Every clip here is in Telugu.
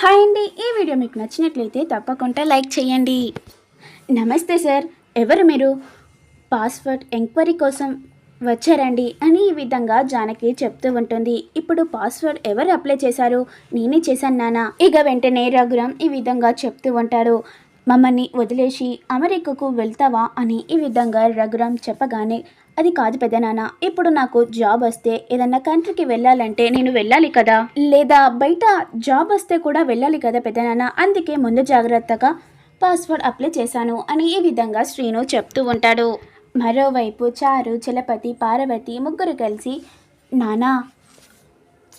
హాయ్ అండి ఈ వీడియో మీకు నచ్చినట్లయితే తప్పకుండా లైక్ చేయండి. నమస్తే సార్ ఎవరు మీరు? పాస్వర్డ్ ఎంక్వైరీ కోసం వచ్చారండి అని ఈ విధంగా జానకి చెప్తూ ఉంటుంది. ఇప్పుడు పాస్వర్డ్ ఎవరు అప్లై చేశారు? నేనే చేశాను నానా ఇక వెంటనే రఘురామ్ ఈ విధంగా చెప్తూ ఉంటారు మమ్మల్ని వదిలేసి అమెరికాకు వెళ్తావా అని ఈ విధంగా రఘురామ్ చెప్పగానే అది కాదు పెద్దనాన్న ఇప్పుడు నాకు జాబ్ వస్తే ఏదన్నా కంట్రీకి వెళ్ళాలంటే నేను వెళ్ళాలి కదా? లేదా బయట జాబ్ వస్తే కూడా వెళ్ళాలి కదా పెద్దనాన్న అందుకే ముందు జాగ్రత్తగా పాస్వర్డ్ అప్లై చేశాను అని ఈ విధంగా శ్రీను చెప్తూ ఉంటాడు. మరోవైపు చారు చలపతి పార్వతి ముగ్గురు కలిసి నానా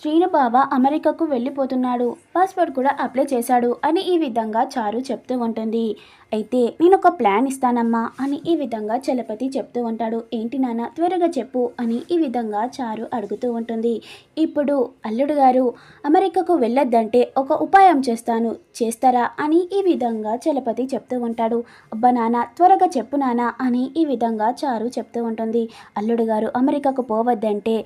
శ్రీను బావ అమెరికాకు వెళ్ళిపోతున్నాడు. పాస్పోర్ట్ కూడా అప్లై చేశాడు అని ఈ విధంగా చారు చెప్తూ ఉంటుంది. అయితే నేను ఒక ప్లాన్ ఇస్తానమ్మా అని ఈ విధంగా చలపతి చెప్తూ ఉంటాడు. ఏంటి నాన్న త్వరగా చెప్పు అని ఈ విధంగా చారు అడుగుతూ ఉంటుంది. ఇప్పుడు అల్లుడు గారు అమెరికాకు వెళ్ళొద్దంటే ఒక ఉపాయం చేస్తాను. చేస్తారా అని ఈ విధంగా చలపతి చెప్తూ ఉంటాడు. అబ్బా నాన్న త్వరగా చెప్పు నాన్న అని ఈ విధంగా చారు చెప్తూ ఉంటుంది. అల్లుడు గారు అమెరికాకు పోవద్దంటే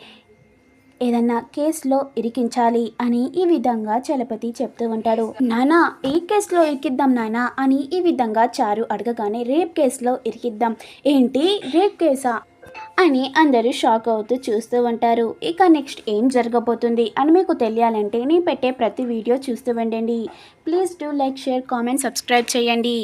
ఏదన్నా కేసులో ఇరికించాలి అని ఈ విధంగా చలపతి చెప్తూ ఉంటాడు. నానా ఏ కేసులో ఇరికిద్దాం నానా అని ఈ విధంగా చారు అడగగానే రేప్ కేసులో ఇరికిద్దాం. ఏంటి? రేప్ కేసా? అని అందరూ షాక్ అవుతూ చూస్తూ ఉంటారు. ఇక నెక్స్ట్ ఏం జరగబోతుంది అని మీకు తెలియాలంటే నేను పెట్టే ప్రతి వీడియో చూస్తూ ఉండండి. Please do like share comment subscribe చేయండి.